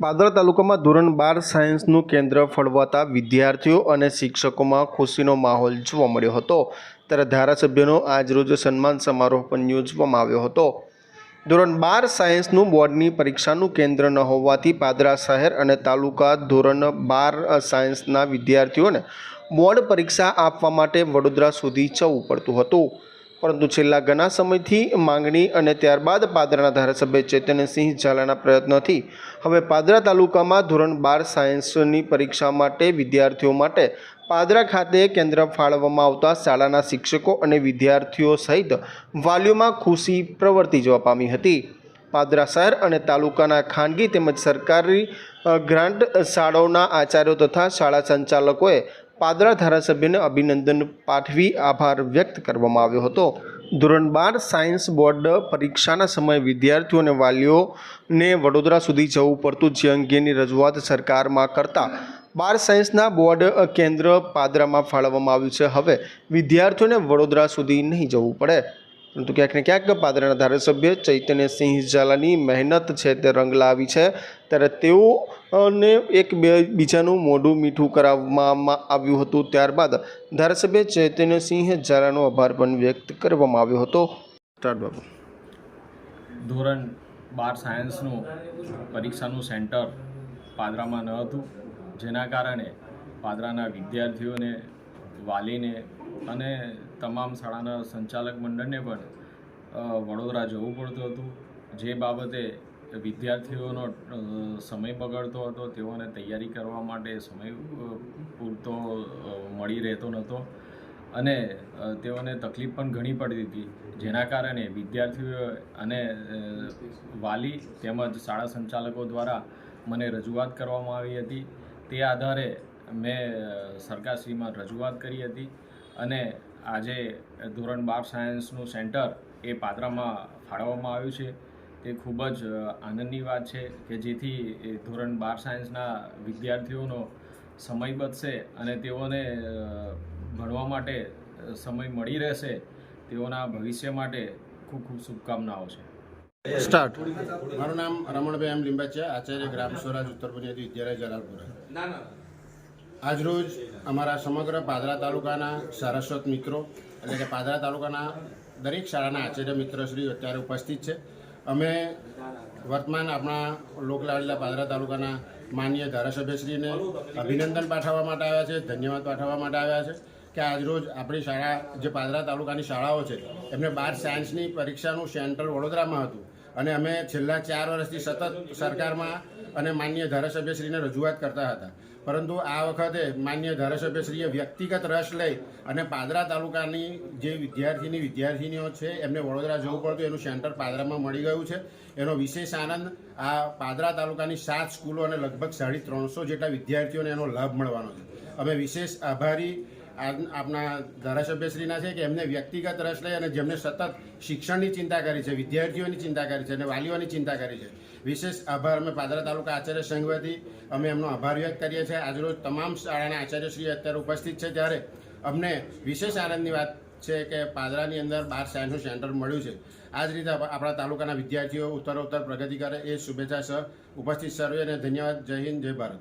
પાદરા તાલુકામાં ધોરણ બાર સાયન્સનું કેન્દ્ર ફળવાતા વિદ્યાર્થીઓ અને શિક્ષકોમાં ખુશીનો માહોલ જોવા મળ્યો હતો. ત્યારે ધારાસભ્યનો આજરોજ સન્માન સમારોહ પણ યોજવામાં આવ્યો હતો. ધોરણ બાર સાયન્સનું બોર્ડની પરીક્ષાનું કેન્દ્ર ન હોવાથી પાદરા શહેર અને તાલુકા ધોરણ બાર સાયન્સના વિદ્યાર્થીઓને બોર્ડ પરીક્ષા આપવા માટે વડોદરા સુધી જવું પડતું હતું. પરંતુ છેલ્લા ઘણા સમયથી માંગણી અને ત્યારબાદ પાદરાના ધારાસભ્ય ચૈતન્યસિંહ ઝાલાના પ્રયત્નોથી હવે પાદરા તાલુકામાં ધોરણ બાર સાયન્સની પરીક્ષા માટે વિદ્યાર્થીઓ માટે પાદરા ખાતે કેન્દ્ર ફાળવવામાં આવતા શાળાના શિક્ષકો અને વિદ્યાર્થીઓ સહિત વાલીઓમાં ખુશી પ્રવર્તી જવા પામી હતી. પાદરા શહેર અને તાલુકાના ખાનગી તેમજ સરકારી ગ્રાન્ટ શાળાઓના આચાર્યો તથા શાળા સંચાલકોએ પાદરા ધારાસભ્યને અભિનંદન પાઠવી આભાર વ્યક્ત કરવામાં આવ્યો હતો. ધોરણ બાર સાયન્સ બોર્ડ પરીક્ષાના સમયે વિદ્યાર્થીઓ અને વાલીઓને વડોદરા સુધી જવું પડતું જે અંગેની રજૂઆત સરકારમાં કરતા બાર સાયન્સના બોર્ડ કેન્દ્ર પાદરામાં ફાળવવામાં આવ્યું છે. હવે વિદ્યાર્થીઓને વડોદરા સુધી નહીં જવું પડે. પરંતુ ક્યાંક ને ક્યાંક પાદરાના ધારાસભ્ય ચૈતન્યસિંહ ઝાલાની મહેનત છે તે રંગ લાવી છે. ત્યારે તેઓને એક બે બીજાનું મોઢું મીઠું કરાવવામાં આવ્યું હતું. ત્યારબાદ ધારાસભ્ય ચૈતન્યસિંહ ઝાલાનો આભાર પણ વ્યક્ત કરવામાં આવ્યો હતો. બાબુ. ધોરણ બાર સાયન્સનું પરીક્ષાનું સેન્ટર પાદરામાં ન હતું. જેના કારણે પાદરાના વિદ્યાર્થીઓને વાલીને અને તમામ શાળાના સંચાલક મંડળને પણ વડોદરા જવું પડતું હતું. જે બાબતે વિદ્યાર્થીઓનો સમય બગડતો હતો, તેઓને તૈયારી કરવા માટે સમય પૂરતો મળી રહેતો નહોતો. અને તેઓને તકલીફ પણ ઘણી પડતી હતી જેના કારણે વિદ્યાર્થીઓ અને વાલી તેમજ શાળા સંચાલકો દ્વારા મને રજૂઆત કરવામાં આવી હતી. તે આધારે મેં સરકારશ્રીમાં રજૂઆત કરી હતી. અને આજે ધોરણ બાર સાયન્સનું સેન્ટર એ પાદરામાં ફાળવવામાં આવ્યું છે. તે ખૂબ જ આનંદની વાત છે કે જેથી એ ધોરણ બાર સાયન્સના વિદ્યાર્થીઓનો સમય બચશે અને તેઓને ભણવા માટે સમય મળી રહેશે તેઓના ભવિષ્ય માટે ખૂબ ખૂબ શુભકામનાઓ છે. સ્ટાર્ટ. મારું નામ રમણભાઈ એમ લીંબાચિયા આચાર્ય ગ્રામ સ્વરાજ ઉત્તર બુનિયાદી વિદ્યાલય જલાલપુરા. આજરોજ અમારા સમગ્ર પાદરા તાલુકાના સારસ્વત મિત્રો એટલે કે પાદરા તાલુકાના દરેક શાળાના આચાર્ય મિત્રશ્રી અત્યારે ઉપસ્થિત છે. અમે વર્તમાન આપણા લોકલાડલા પાદરા તાલુકાના માન્ય ધારાસભ્યશ્રીને અભિનંદન પાઠવવા માટે આવ્યા છે, ધન્યવાદ પાઠવવા માટે આવ્યા છે કે આજરોજ આપણી શાળા, જે પાદરા તાલુકાની શાળાઓ છે, એમને બાર સાયન્સની પરીક્ષાનું સેન્ટર વડોદરામાં હતું. અને અમે છેલ્લા ચાર વર્ષથી સતત સરકારમાં અને માન્ય ધારાસભ્યશ્રીને રજૂઆત કરતા હતા. પરંતુ આ વખતે માન્ય ધારાસભ્યશ્રીએ વ્યક્તિગત રસ લઈ અને પાદરા તાલુકાની જે વિદ્યાર્થીની વિદ્યાર્થીનીઓ છે, એમને વડોદરા જવું પડતું, એનું સેન્ટર પાદરામાં મળી ગયું છે. એનો વિશેષ આનંદ આ પાદરા તાલુકાની સાત સ્કૂલો અને લગભગ સાડી ત્રણસો જેટલા વિદ્યાર્થીઓને એનો લાભ મળવાનો છે. અમે વિશેષ આભારી આપણા ધારાસભ્યશ્રીના છે કે એમને વ્યક્તિગત રસ લઈ અને જેમને સતત શિક્ષણની ચિંતા કરી છે, વિદ્યાર્થીઓની ચિંતા કરી છે અને વાલીઓની ચિંતા કરી છે. વિશેષ આભાર. અમે પાદરા તાલુકા આચાર્ય સંઘ વતી અમે એમનો આભાર વ્યક્ત કરીએ છીએ. આજરોજ તમામ શાળાના આચાર્યશ્રી અત્યારે ઉપસ્થિત છે. ત્યારે અમને વિશેષ આનંદની વાત છે કે પાદરાની અંદર બાર સાયન્સનું સેન્ટર મળ્યું છે. આ જ રીતે આપણા તાલુકાના વિદ્યાર્થીઓ ઉત્તરોત્તર પ્રગતિ કરે એ શુભેચ્છા, સર. ઉપસ્થિત સર્વે અને ધન્યવાદ. જય હિન્દ, જય ભારત.